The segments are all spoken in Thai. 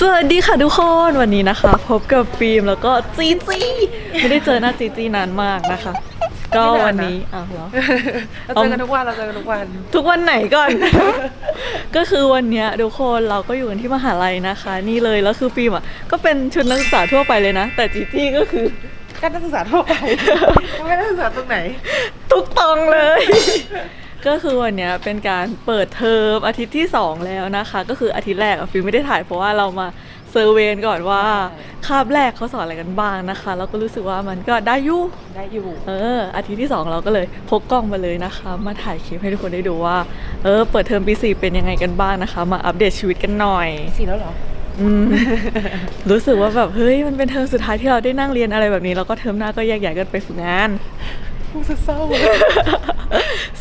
สวัสดีค่ะทุกคนวันนี้นะคะ พบกับฟิล์มแล้วก็จีจีไม่ได้เจอหน้าจีจีนานมากนะคะ ก็วันนี้อ้าวเหรอเราเจอกันทุกวันเราเจอกันทุกวัน ทุกวันไหนก่อน ก็คือวันเนี้ยทุกคนเราก็อยู่กันที่มหาลัยนะคะ นี่เลยแล้วคือฟิล์มอะก็เป็นชุดนักศึกษาทั่วไปเลยนะ แต่จีจี้ก็คือการนักศึกษาทั่วไปไม่ได้นักศึกษาตรงไหน ทุกตองเลย ก็คือวันเนี้ยเป็นการเปิดเทอมอาทิตย์ที่ 2 แล้วนะคะ ก็คืออาทิตย์แรกอะฟิล์มไม่ได้ถ่ายเพราะว่าเรามาเซอร์เวนก่อนว่าใช่คาบแรกเขาสอนอะไรกันบ้างนะคะแล้วก็รู้สึกว่ามันก็ได้อยู่ได้อยู่ เอออาทิตย์ที่ 2 เราก็เลยพกกล้องมาเลยนะคะ มาถ่ายคลิปให้ทุกคนได้ดูว่า เออ เปิดเทอมปีสี่เป็นยังไงกันบ้างนะคะ มาอัปเดตชีวิตกันหน่อยสี่แล้วเหรออืมรู้สึกว่าแบบเฮ้ยมันเป็นเทอมสุดท้ายที่เราได้นั่งเรียนอะไรแบบนี้ แล้วก็เทอมหน้าก็แยกย้ายกันไปฝึกงาน พูดเศร้า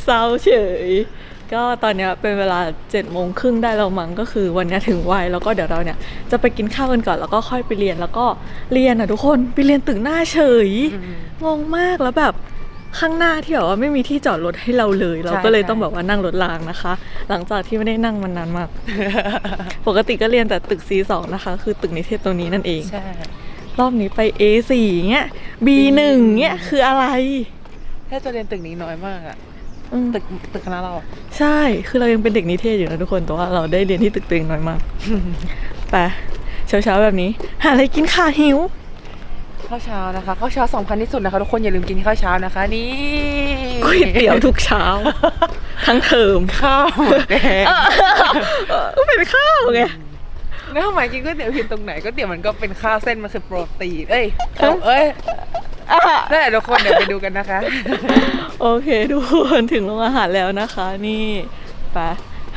เศร้าเฉย ก็ตอนเนี้ยเป็นเวลา7จ็ดโมงครึ่งได้แล้วมั้งก็คือวันเนี้ยถึงวัยแล้วก็เดี๋ยวเราเนี่ยจะไปกินข้าวกันก่อนแล้วก็ค่อยไปเรียนแล้วก็เรียนอะทุกคนไปเรียนตึกหน้าเฉยงงมากแล้วแบบข้างหน้าที่แบบว่าไม่มีที่จอดรถให้เราเลย เราก็เลยต้องแบบว่านั่งรถรางนะคะ หลังจากที่ไม่ได้นั่งมันนานมาก ปกติก็เรียนแต่ตึก C2 นะคะ คือตึกนิเทศตรงนี้นั่นเองใช่รอบนี้ไป A4 เงี้ย B1 เงี้ยคืออะไร แค่จะเรียนตึกนี้น้อยมากอะอืมตึกตึกคณะเราอะใช่ คือเรายังเป็นเด็กนิเทศอยู่นะทุกคน แต่ว่าเราได้เรียนที่ตึกตัวเองน้อยมาก ไปเช้าๆแบบนี้ หาอะไรกินค่ะหิว ข้าวเช้านะคะข้าวเช้าสำคัญที่สุดนะคะทุกคนอย่าลืมกินข้าวเช้านะคะ นี่ก๋วยเตี๋ยวทุกเช้า ทั้งเทอมข้าวหมดแดงเออเป็นข้าวไง แล้วทำไมกินก๋วยเตี๋ยวผิดตรงไหนก๋วยเตี๋ยวมันก็เป็นข้าวเส้นมันคือโปรตีนเอ้ยเอาเอ้ยนั่นแหละทุกคนเดี๋ยวไปดูกันนะคะ โอเคทุกคนถึงโรงอาหารแล้วนะคะ นี่ไป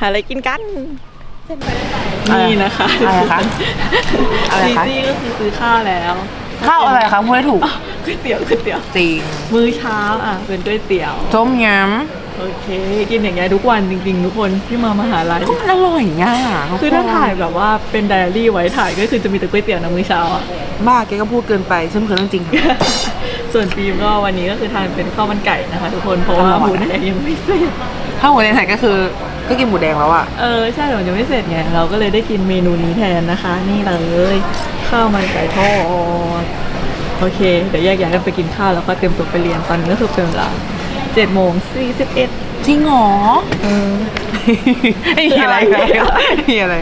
หาอะไรกินกัน นี่นะคะอะไรคะอะไรจีคะ จี้ก็คือซื้อข้าวแล้วข้าวอะไรคะพูดให้ถูกก๋วยเตี๋ยวก๋วยเตี๋ยว จริงมื้อเช้าอะเป็นก๋วยเตี๋ยว ต้มย โอเค กินอย่างเงี้ยทุกวันจริงๆ ทุกคนที่มามหาลัยำก็มันอร่อยง่ายะคือถ้าถ่ายแบบว่าเป็นไดอารี่ไว้ถ่ายก็คือจะมีแต่ก๋วยเตี๋ยวนะมื้อเช้าอะบ้าแกก็พูดเกินไปซึ่งมันคือเรื่องจริงค่ะ ส่วนฟิล์มก็วันนี้ก็คือทานเป็นข้าวมันไก่นะคะ ทุกคนเพราะว่าอร่อย หมูแดงยังไม่เสร็จถ้าหัวในไทยก็คือก็กินหมูแดงแล้วอะเออใช่แต่มันยังไม่เสร็จไงเราก็เลยได้กินเมนูนี้แทนนะคะ นี่เลยข้าวมันไก่ทอดโอเคเดี๋ยวแยกย้ายกันไปกินข้าวแล้วก็เตรียมตัวไปเรียนตอนนี้ก็คือเป็นเวลา เจ็ดโมงสี่สิบเอ็ดจริงเหรอเออไอ้อะไรคืออะไร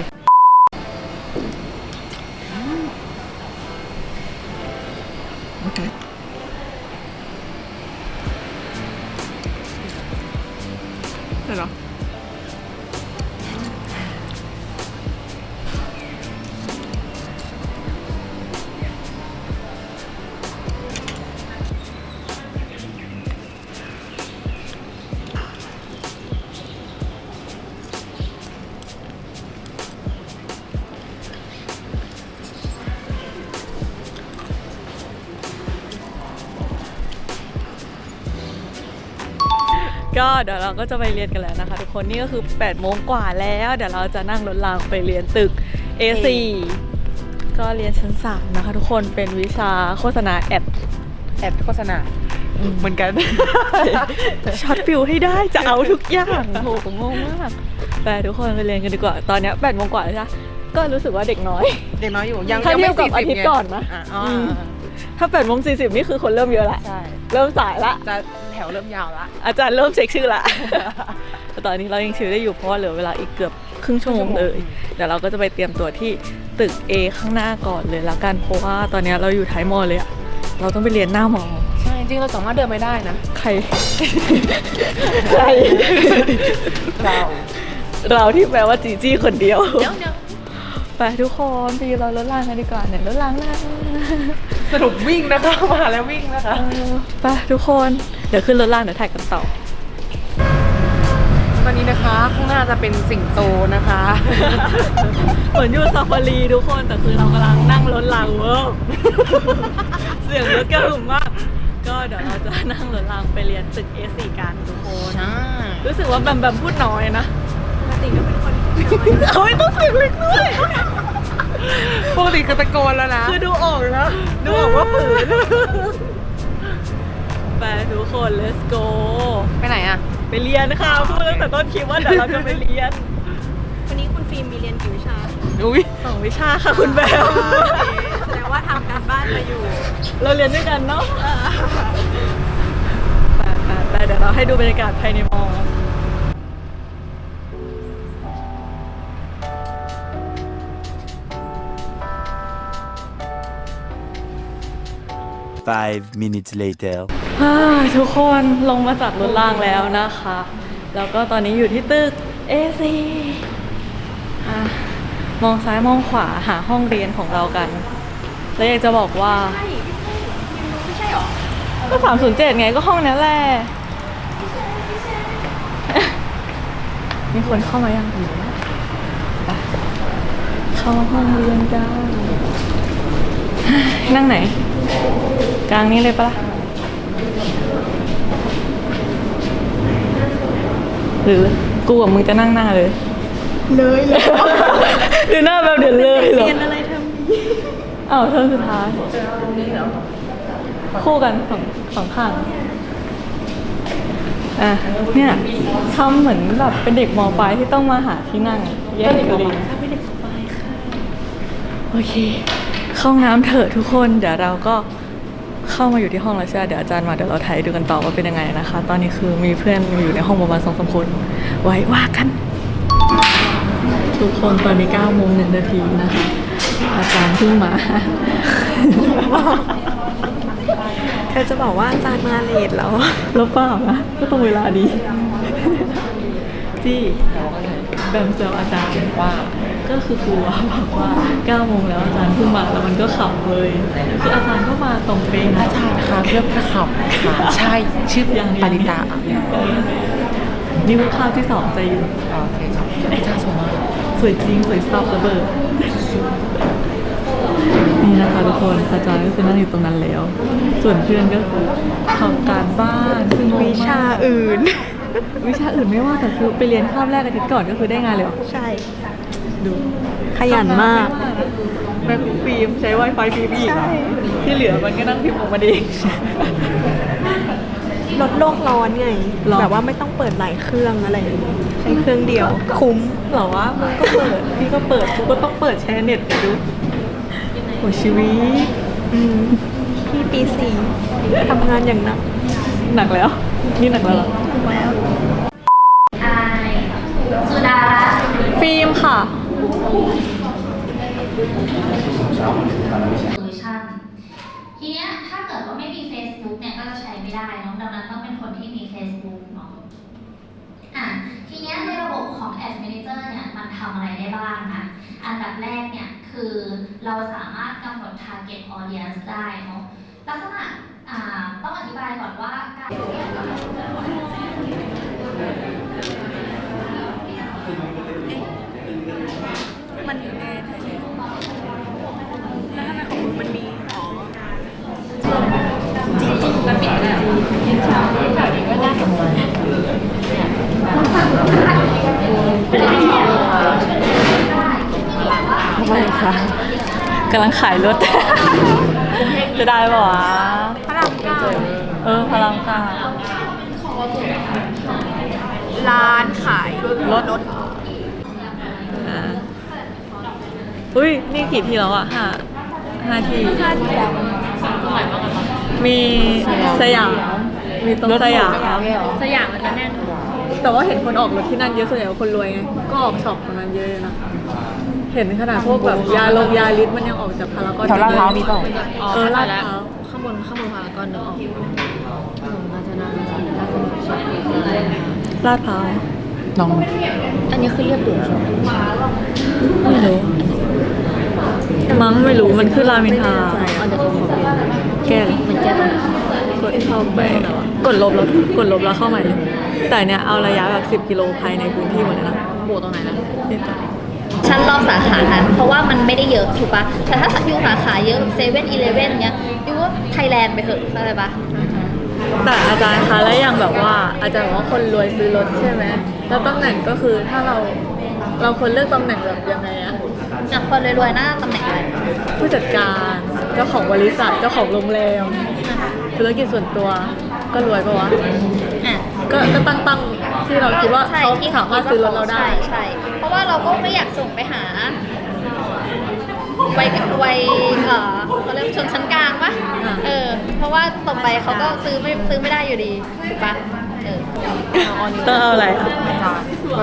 ก็เดี๋ยวเราก็จะไปเรียนกันแล้วนะคะ ทุกคนนี่ก็คือ8ปดโมงกว่าแล้ว เดี๋ยวเราจะนั่งรถรางไปเรียนตึก A4 ก็เรียนชั้น3นะคะทุกคนเป็นวิชาโฆษณาแอดแอดโฆษณาเหมือนกันช็อตฟิวให้ได้จะเอาทุกอย่างโหงงมากแต่ทุกคนไปเรียนกันดีกว่า ตอนเนี้แปดโมงกว่าแล้วใช่ปะก็รู้สึกว่าเด็กน้อย เด็กน้อยอยู่ยังถ้ายังไม่เทียบกับสี่สิบอาทิตย์ก่อนนะไงอ๋ออมถ้า8ปดโมงสีนี่คือคนเริ่มเยอะละใช่เริ่มสายละจะแถวเริ่มยาวละอาจารย์เริ่มเช็คชื่อละแต่ตอนนี้เรายังชิวได้อยู่เพราะว่าเหลือเวลาอีกเกือบครึ่งชั่วโมงเลยเดี๋ยวเราก็จะไปเตรียมตัวที่ตึก A ข้างหน้าก่อนเลยละกันเพราะว่าตอนนี้เราอยู่ท้ายมอเลยอะเราต้องไปเรียนหน้ามอใช่จริงๆเราสามารถเดินไปได้นะใครใครเราเราที่แปลว่าจีจี้คนเดียวเดี๋ยวเดี๋ยวไปทุกคนไปเรารถล่างกันดีกว่าเนี่ยรถล่างหน้าสรุปวิ่งนะคะมาแล้ววิ่งนะคะเออไปทุกคน เดี๋ยวขึ้นรถล่างเดี๋ยวถ่ายกันต่อตอนนี้นะคะข้างหน้าจะเป็นสิงโตนะคะ เหมือนอยู่ซาฟารีทุกคนแต่คือเรากำลังนั่งรถรางเวอร์เสียงรถกระหึ่มมากก็เดี๋ยวเราจะนั่งรถรางไปเรียนตึก A4 กันทุกคนใช่รู้สึกว่าแบมแบมพูดน้อยนะปกติก็เป็นคนเฮ้ยต้องเสียงเล็กด้วยปกติคือตะโกนแล้วนะคือดูออกนะดูออกว่าฝืนไปทุก คน let's go ไปไหนอะ ไปเรียนค่ะพูดตั้งแต่ต้นคลิปว่าเดี๋ยวเราจะไปเรียน วันนี้คุณฟิฟิล์มมีเรียนกี่วิชาอุ้ยสองวิชาค่ะคุณแบมแสดงว่าทำการบ้านมาอยู่ เราเรียนด้วยกันเนาะไปๆๆเดี๋ยวเราให้ดูบรรยากาศภายในมอ Five minutes later. อ่าทุกคนลงมาจากรถล่างแล้วนะคะ แล้วก็ตอนนี้อยู่ที่ตึก AC อะมองซ้ายมองขวาหาห้องเรียนของเรากัน แล้วอยากจะบอกว่าไม่ใช่หรอก็สามศูนย์เจ็ดไงก็ห้องนั้นแหละ มีคนเข้ามายังอยู่นะไปเข้าห้องเรียนกันนั่งไหน กลางนี้เลยปะล่ะ หรือกูกับมึงจะนั่งหน้าเลย เลยเลยหรือหน้าแบบเดี๋ยวเลยเหรอเรียนอะไรทำดีอ้าวเธอสุดท้ายคู่กันสองสองข้างอะเนี่ยทำเหมือนแบบเป็นเด็กมปลายที่ต้องมาหาที่นั่งแยกกันเลยโอเค เข้าห้องน้ำเถอะทุกคน เดี๋ยวเราก็ เข้ามาอยู่ที่ห้องแล้วใช่ไหมเดี๋ยวอาจารย์มาเดี๋ยวเราถ่ายดูกันต่อว่าเป็นยังไงนะคะ ตอนนี้คือมีเพื่อนอยู่ในห้องประมาณสองสามคน ไว้ว่ากัน ทุกคนตอนนี้9โมงหนึ่งนาทีนะคะ อาจารย์เพิ่งมาเธอจะบอกว่าอาจารย์มาเลทแล้วแล้วเปล่านะก็ตรงเวลาดีจี้แบมเซลอาจารย์ว่า ก็คือครูอะบอกว่า9โมงแล้วอาจารย์เพิ่งมาแล้วมันก็ขับเลยคืออาจารย์ก็มาตรงเป๊ะนะอาจารย์คะเรื่องพระขับค่ะใช่ชื่อยังปาริตาอะนี่คือภาพที่สองใจอยู่โอเคครับอาจารย์สวยมากสวยจริงสวยสับระเบิดนี่นะคะทุกคนอาจารย์ก็คือนั่งอยู่ตรงนั้นแล้ว ส่วนเพื่อนก็คือทำการบ้านซึ่งงงมกวิชาอื่น วิชาอื่นไม่ว่าแต่คือไปเรียนคาบแรกอาทิตย์ก่อนก็คือได้งานเลยเหรอใช่ ดู ขยันมาก แม็กฟิล์มใช้ Wi-Fi ฟิล์มอีก ใช่ ที่เหลือมันก็นั่งพิมพ์ออกมาเอง ลดโลกร้อนไง หรอ แบบว่าไม่ต้องเปิดหลายเครื่องอะไรอย่างงี้ใช้เครื่องเดียว คุ้มเหรอวะมึงก็เปิดพี่ก็เปิดกูก็ต้องเปิดแชร์เน็ตไปดูโอ้ชีวิตอืมพี่ปีสี่ทำงานอย่างหนัก หนักแล้ว นี่หนักแล้วเหรอ อายสุดารัตน์ฟิล์มค่ะ โซลูชันทีเนี้ยถ้าเกิดว่าไม่มี Facebook เนี่ยก็จะใช้ไม่ได้เนอะดังนั้นต้องเป็นคนที่มี Facebook เนาะอะทีเนี้ยในระบบของ Ad Manager เนี่ยมันทำอะไรได้บ้างนะ อันดับแรกเนี่ยคือเราสามารถกำหนด target audience ได้เนาะลักษณะอ่าต้องอธิบายก่อนว่าการมันแอร์ไทยแล้วทำไมของมึงมันมี อ๋อ ไม่ค่ะกำลังขายรถ จะได้ป่าวะพระรามเก้าเออ พลังค่ะร้านขายรถรถอุ้ย นี่กี่ทีแล้วอะห้าห้าทีห้าทีแล้วสามสมัยบ้างอะ มีสยาม มีตรงสยาม สยามมันจะแน่นแต่ว่าเห็นคนออกรถที่นั่นเยอะส่วนใหญ่เป็นคนรวยไง ก็ออกช็อปตรงนั้นเยอะเลยนะ เห็นขนาดพวกแบบยาลงยาลิตมันยังออกจากพารากอนแถวลาดพร้าวมีเปล่าเออลาดพร้าวข้างบนข้างบนพารากอนนึกออกน่าจะน่าจะน่าจะใช่ลาดพร้าวน้องอันนี้คือเรียบด่วนใช่ไหมไม่รู้มั้งไม่รู้มันคือรามอินทราอันเดี๋ยวเขาขอเปลี่ยน แก้เลยมันแก้ตรงไหนกดเข้าไปกดลบแล้วกดลบแล้วเข้าใหม่เลยแต่เนี่ยเอาระยะแบบ10กิโลภายในพื้นที่หมดเลยนะโบตรงไหนนะนี่จ้ะชั้นรอบสาขานั้น เพราะว่ามันไม่ได้เยอะถูกปะแต่ถ้าอยู่สาขาเยอะเซเว่นอีเลเว่นเนี้ยยูว่าไทยแลนด์ไปเถอะเข้าใจปะแต่อาจารย์คะแล้วอย่างแบบว่า อาจารย์บอกว่าคนรวยซื้อรถใช่ไหมแล้วตำแหน่งก็คือถ้าเราเราควรเลือกตำแหน่งแบบยังไงอะจากคนรวยๆหน้าตำแหน่งอะไรผู้จัดการเจ้าของบริษัทเจ้าของโรงแรมธุรกิจส่วนตัวก็รวยปะวะอะก็ก็ตั้งตั้งที่เราคิดว่าใช่เขาที่สามารถซื้อรถเราได้ ใช่ใช่เพราะว่าเราก็ไม่อยากส่งไปหาวัยวัยเออเขาเรียกชนชั้นกลางปะอ่า เออ เพราะว่าต่อไปเขาก็ซื้อไม่ซื้อไม่ได้อยู่ดีถูกปะ เออต้องเอาอะไรอะ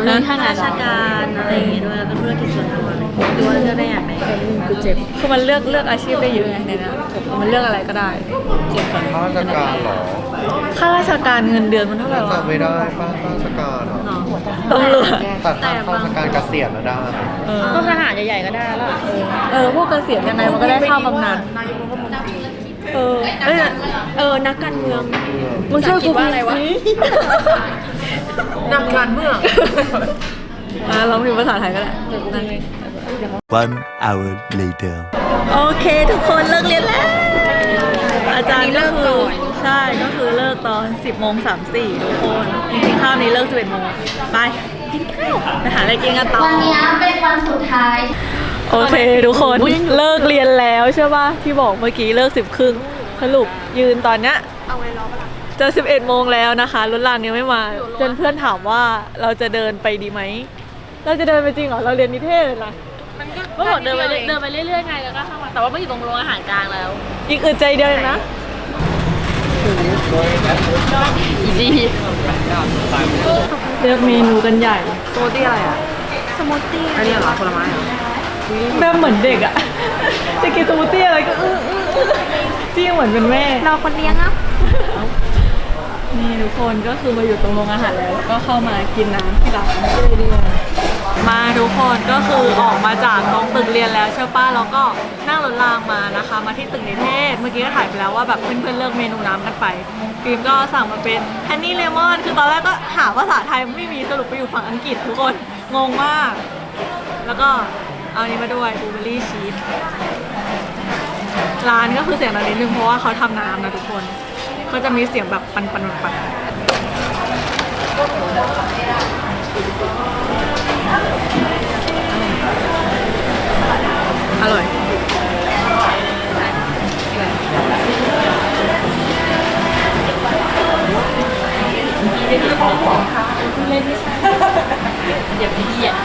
มีทางราชการอะไรอย่างงี้ด้วยแล้วก็ธุรกิจส่วนตัวดูว่าเลือกได้อย่างไหนคือเจ็บคือมันเลือกเลือกอาชีพได้เยอะไงในนั้นมันเลือกอะไรก็ได้ข้าราชการเหรอค่าราชการเงินเดือนมันเท่าไหร่วะจำไม่ได้ป้าข้าราชการเหรอตำรวจแต่ถ้าข้าราชการเกษียณน่ะได้เออ ก็ทหารใหญ่ๆก็ได้แล้วเออ เออพวกเกษียณยังไงมันก็ได้ค่าบำนาญ เออเอ้ยเออนักการเมืองมึงช่วยกูว่าอะไรวะนักการเมืองอะลองพิมพ์ภาษาไทยก็ได้ One hour later. โอเคทุกคนเลิกเรียนแล้ว อาจารย์ก็คือใช่ก็คือเลิกตอน 10โมง34ทุกคนจริงๆข้าวนี้เลิก11โมงไปกินข้าวไปหาอะไรกินกันต่อวันนี้เป็นวันสุดท้าย โอเค ทุกคนเลิกเรียนแล้วใช่ป่ะที่บอกเมื่อกี้เลิกสิบครึ่งสรุปยืนตอนเนี้ยจะสิบเอ็ดโมงแล้วนะคะรถรางยังไม่มา จนเพื่อนถามว่าเราจะเดินไปดีไหมเราจะเดินไปจริงเหรอเราเรียนนิเทศเลยนะก็บอกเดินไปเรื่อยเดินไปเรื่อยๆไงแล้วก็เข้ามาแต่ว่าไม่อยู่ตรงโรงอาหารกลางแล้ว อีกอึดใจเดียวเองนะอีจีเลือกเมนูกันใหญ่โซตี้อะไรอะสมูทตี้อันนี้เหรอผลไม้เหรอ แบบเหมือนเด็กอะจะกินสมูทตี้อะไรก็อื้ออื้ออื้อจี้เหมือนเป็นแม่เราคนเลี้ยงอะนี่ทุกคนก็คือมาอยู่ตรงโรงอาหารแล้วแล้ว ก็เข้ามากินน้ำที่ร้านมาทุกคนก็คือออกมาจากตรงตึกเรียนแล้วใช่ป้ะแล้วก็นั่งรถรางมานะคะ มาที่ตึกนิเทศ เมื่อกี้ก็ถ่ายไปแล้วว่าแบบเพื่อนๆเลือกเมนูน้ำกันไปฟิล์มก็สั่งมาเป็นฮันนี่เลมอนคือตอนแรกก็หาภาษาไทยไม่มีสรุปไปอยู่ฝั่งอังกฤษทุกคนงงมาก แล้วก็ เอาอันนี้มาด้วยบลูเบอรี่ชีสร้านก็คือเสียงดังนิดนึงเพราะว่าเขาทำน้ำนะทุกคน ก็จะมีเสียงแบบปันปันปันปันอร่อย่าไปเหยียด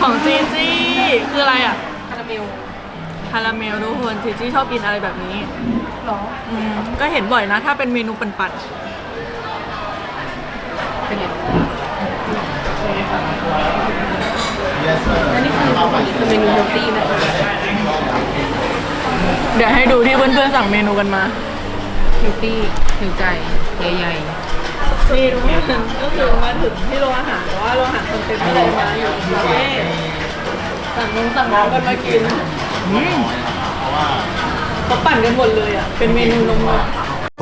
ของจีจี้คืออะไรอะคาราเมลคาราเมลทุกคนจีจี้ชอบกินอะไรแบบนี้หรออืมก็เห็นบ่อยนะ ถ้าเป็นเมนูปันๆอันนี้คือเมนูเฮลตี้นะคะเดี๋ยวให้ดูที่เพื่อนๆสั่งเมนูกันมาฮิวตี้หิวใจใหญ่ นี่ทุกคนก็คือมาถึงที่โรงอาหารแต่ว่าโรงอาหารคนเต็มไม่ได้มาอยู่คาเฟ่สั่งนงสั่งน้ำกันมากินเขาปั่นกันหมดเลยอะ เป็นเมนูนม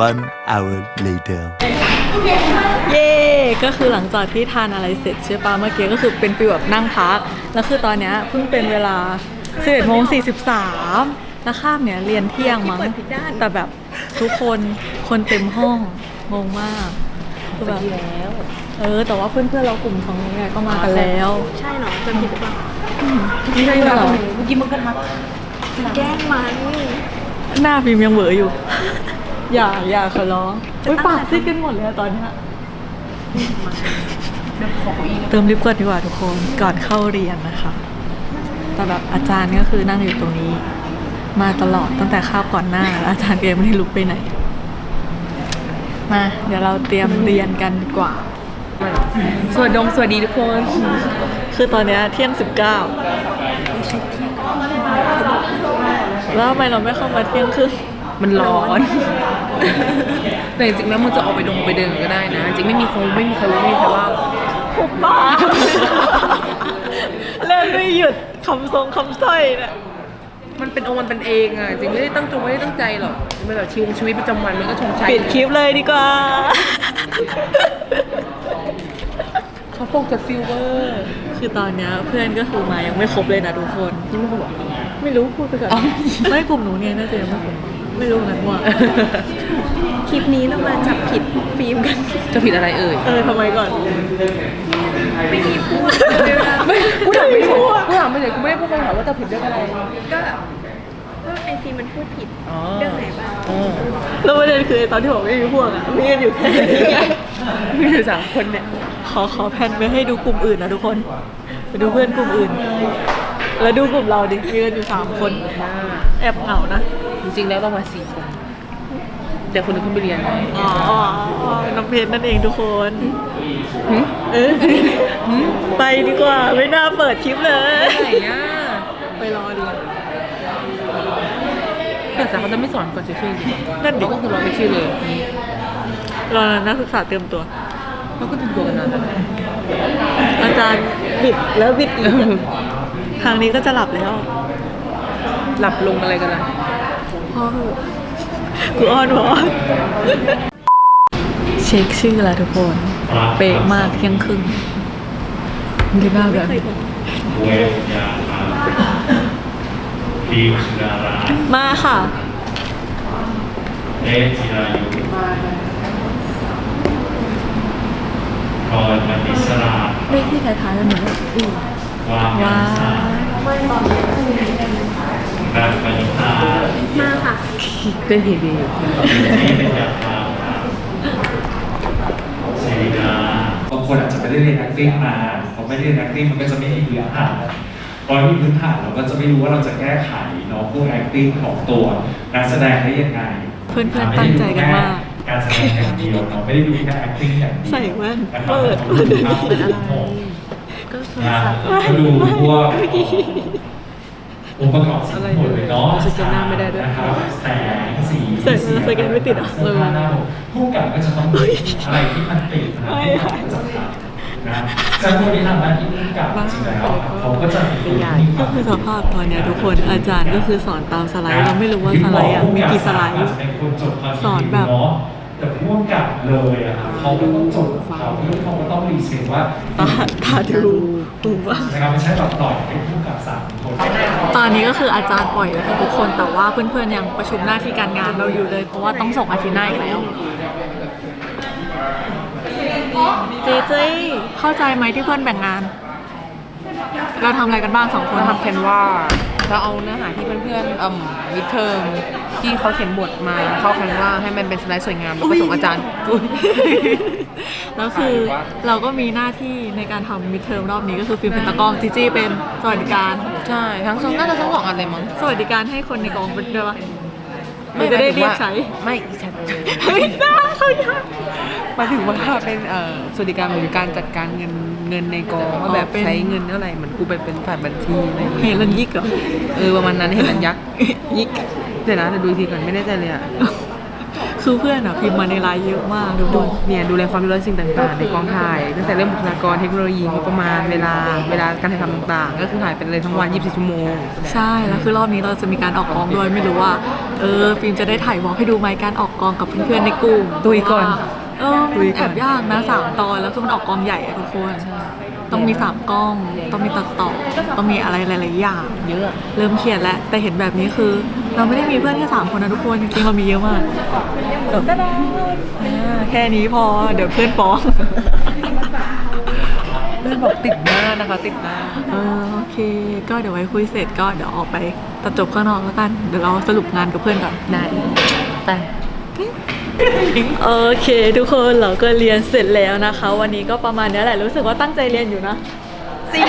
One hour later. เย่ก็คือหลังจากที่ทานอะไรเสร็จใช่ปะเมื่อกี้ก็คือเป็นฟีลแบบนั่งพัก แล้วคือตอนเนี้ยเพิ่งเป็นเวลา 11โมง43แล้วข้ามเนี่ยเรียนเที่ยงมั้งแต่แบบทุกคนคนเต็มห้องงงมาก คือแบบเออ แต่ว่าเพื่อนๆเรากลุ่มของเราเนี่ยก็มากันแล้ว ใช่เหรอจะผิดหรือเปล่าไม่ใช่เหรอๆเมื่อกี้มึงกันมาแกล้งมันหน้าฟิล์มยังเหวออยู่ อย่าอย่าขอร้องอุ้ยปากซีดกันหมดเลยอะตอนเนี้ยเติมลิปก่อนดีกว่าทุกคนก่อนเข้าเรียนนะคะแต่แบบอาจารย์ก็คือนั่งอยู่ตรงนี้ มาตลอดตั้งแต่คาบก่อนหน้าแล้วอาจารย์ก็ยังไม่ได้ลุกไปไหน มา เดี๋ยวเราเตรียมเรียนกันดีกว่า สวัสดีสวัสดีทุกคน คือตอนเนี้ยเที่ยงสิบเก้าแล้วทำไมเราไม่เข้ามาเที่ยงครึ่งมันร้อน แต่จริงๆแล้วมึงจะออกไปดงไปเดินก็ได้นะ จริงไม่มีคงไม่มีใครรู้ไม่มีใครว่าหุบปากเล่นไม่หยุดคำทรงคำสร้อยเนี่ย มันเป็นองค์มันเป็นเองอะจริงไม่ได้ตั้งจงไม่ได้ตั้งใจหรอกมันแบบชีวิตชีวิตประจำวันมันก็ชงชัยปิดคลิปเลยดีกว่าเขาโฟกัสฟิลเวอร์คือตอนเนี้ยเพื่อนก็คือมายังไม่ครบเลยนะทุกคนยังไม่เขาบอกไม่รู้พูดไปก่อนอ๋อไม่กลุ่มหนูเนี่ยน่าจะยังไม่ครบ ไม่รู้เหมือนกันว่าคลิปนี้เรามาจับผิดฟิล์มกัน จะผิดอะไรเอ่ย เออทำไมก่อน ไม่มีพูดไม่กูถามไม่ถูกกูถามไม่ถูกกูไม่ได้พูดคำถามว่าจะผิดเรื่องอะไร ก็ไอซีมันพูดผิดอ๋อ เรื่องไหนบ้างอ๋อแล้วประเด็นคือตอนที่บอกไม่มีพวกอะมีกันอยู่แค่นี้ไงมีอยู่สามคนเนี่ย ขอขอแพนไปให้ดูกลุ่มอื่นนะทุกคนไปดูเพื่อนกลุ่มอื่น แล้วดูกลุ่มเราดิมีกันอยู่สามคน แอบเหงานะ จริงๆแล้วต้องมาสี่คน แต่คนหนึงเขาไปเรียนไงอ๋ออ๋อน้องเพชรนั่นเองทุกคนหึเออไปดีกว่า ไม่น่าเปิดคลิปเลย ไหนอะไปรอดีแต่แต่เขาจะไม่สอนก่อนเช็คชื่อจริงนั่นดิ เขาก็คือรอเช็คชื่อเลยรอนักศึกษาเตรียมตัว เขาก็ถึงตัวกันนานแล้วนะอาจารย์บิดแล้วบิดอีก ทางนี้ก็จะหลับแล้วหลับลงอะไรกันล่ะพ่อกูอ้อนวอนเช็คชื่อแล้วทุกคน เป๊ะมากเที่ยงครึ่งดูหน้าแบบเวทยาธาทีมสุดารามาค่ะเอจิรายุพรมณิสราเลขที่ท้ายๆแล้วหนูอือ วามว้าสาการปณิธามาค่ะเต้นเพลงดีอยู่ที่เป็นยาธาเสดาบางคนอาจจะไม่ได้เรียน acting มาพอไม่ได้เรียน acting มันก็จะไม่มีพื้นฐานพอไม่มีพื้นฐานเราก็จะไม่รู้ว่าเราจะแก้ไขเนาะพวก acting ของตัวนักแสดงได้ยังไงเพื่อนๆตั้งใจกันมากการแสดงอย่างเดียวเนาะไม่ได้ดูแค่ acting อย่างเดียวใส่แว่นนะครับเปิดแต่ต้องดูภาพรวม ก็โทรนะศัพท์ก็ดูพวกองค์ประกอบสิ่งทั้งหมดเลยเนาะสแกนหน้าไม่ได้ด้วยนะครับแสงสีใส่สแกนไม่ติดเหรอเสื้อผ้าหน้าผมผู้กำกับก็จะต้องดูอะไรที่มันติดนะผู้กำกับก็จะทำนะซึ่งคนที่ทำหน้าที่ผู้กำกับจริงๆแล้วเขาก็จะเป็นคนที่มีคก็วามคือสภาพตอนเนี้ยทุกคนอาจารย์ก็คือสอนตามสไลด์เราไม่รู้ว่าสไลด์อะมีกี่สไลด์ สอนแบบ เนาะแต่ผู้กำกับเลยอะครับเขาก็ต้องจดเขาเขาก็ต้องรีเซ็ตว่าตาตาดูดูว่า นะครับไม่ใช่แบบปล่อยให้ผู้กำกับสามคนตอนนี้ก็คืออาจารย์ปล่อยแล้วค่ะทุกคนแต่ว่าเพื่อนๆยังประชุมหน้าที่การงานเราอยู่เลย เพราะว่าต้องส่งอาทิตย์หน้าอีกแล้ว เจเจเข้าใจไหมที่เพื่อนแบ่งงาน เราทำอะไรกันบ้างสองคนเราทำแคนวา เราเอาเนื้อหาที่เพื่อนๆเอ่มวิดเทอมที่เขาเขียนบทมาเข้าแคนวาให้มันเป็นสไลด์สวยงามแล้วก็ส่งอาจารย์อุ๊ยแล้วคือเราก็มีหน้าที่ในการทำมิดเทอมรอบนี้ก็คือฟิล์มเป็นตะกล้องจีจี้เป็นสวัสดิการใช่ทั้งสองน่าจะทั้งสองอันเลยมั้งสวัสดิการให้คนในกองเป็นด้วยปะมันจะได้เรียกใช้ไม่ฉันไม่ได้เขาอยากหมายถึงว่าเป็นเอ่อสวัสดิการเหมือนการจัดการเงิน เงินในกองว่าแบบใช้เงินเท่าไหร่เหมือนกูเป็นเป็นฝ่ายบัญชีอะไรอย่างเห็เงี้นยรันยิกเหรอเออประมาณนั้นเห็นมันยักษ์ยิกเดี๋ยวนะเดี๋ยวดูอีกทีก่อนไม่แน่ใจเลยอะคือเพื่อนอะพิมพ์มาในไลน์เยอะมากทุกคดูนเนี่ยดูแลความเรียบร้อยสิ่งต่างๆ ในกองถ่ายตั้งแต่เรื่องบุคลากรเทคโนโลยีงบประมาณเวลาเวลาการถ่ายทำต่างๆ ก็คือถ่ายเป็นเลยทั้งวัน 24 ชั่วโมง ใช่ แล้วคือรอบนี้เราจะมีการออกกองด้วยไม่รู้ว่า เออฟิล์มจะได้ถ่ายวอล์กให้ดูไหมการออกกองกับเพื่อนๆในกลุ่มดุยก่อน เออดุยก่อนแอบยากนะสามตอนแล้วคือมันออกกองใหญ่อะทุกคน ต้องมีสามกล้อง ต้องมีตัดต่อ ต้องมีอะไรหลายๆอย่าง เยอะ เริ่มเครียดแล้ว แต่เห็นแบบนี้คือ เราไม่ได้มีเพื่อนแค่สามคนนะทุกคนจริงๆเรามีเยอะมากอ่าแค่นี้พอเดี๋ยวเพื่อนฟ้อง เพื่อนบอกติดหน้านะคะ ติดหน้า เออโอเค ก็เดี๋ยวไว้คุยเสร็จก็เดี๋ยวออกไปตัดจบข้างนอกแล้วกัน เดี๋ยวเราสรุปงานกับเพื่อนก่อน ได้ แต่ โอเค ทุกคนเราก็เรียนเสร็จแล้วนะคะ วันนี้ก็ประมาณนี้แหละรู้สึกว่าตั้งใจเรียนอยู่นะจริง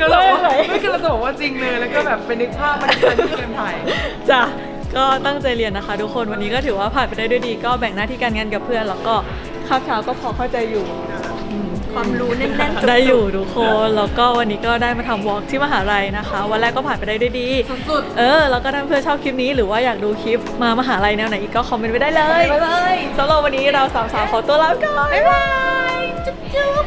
ก็เราไม่คือเราจะบอกว่าจริงเลยแล้วก็แบบเป็นนึกภาพมันเป็นที่เกมถ่ายจ้ะก็ตั้งใจเรียนนะคะ ทุกคนวันนี้ก็ถือว่าผ่านไปได้ด้วยดี ก็แบ่งหน้าที่การงานกับเพื่อน แล้วก็คาบเช้าก็พอเข้าใจอยู่ ความรู้แน่นๆได้อยู่ทุกคนแล้วก็วันนี้ก็ได้มาทำวอล์กที่มหาลัยนะคะ วันแรกก็ผ่านไปได้ด้วยดี สุดเออ แล้วก็ถ้าเพื่อนชอบคลิปนี้หรือว่าอยากดูคลิปมามหาลัยแนวไหนอีกก็คอมเมนต์ไว้ได้เลยสำหรับวันนี้เราสามสาวขอตัวลาไปก่อนบ๊ายบายจุ๊บจุ๊บ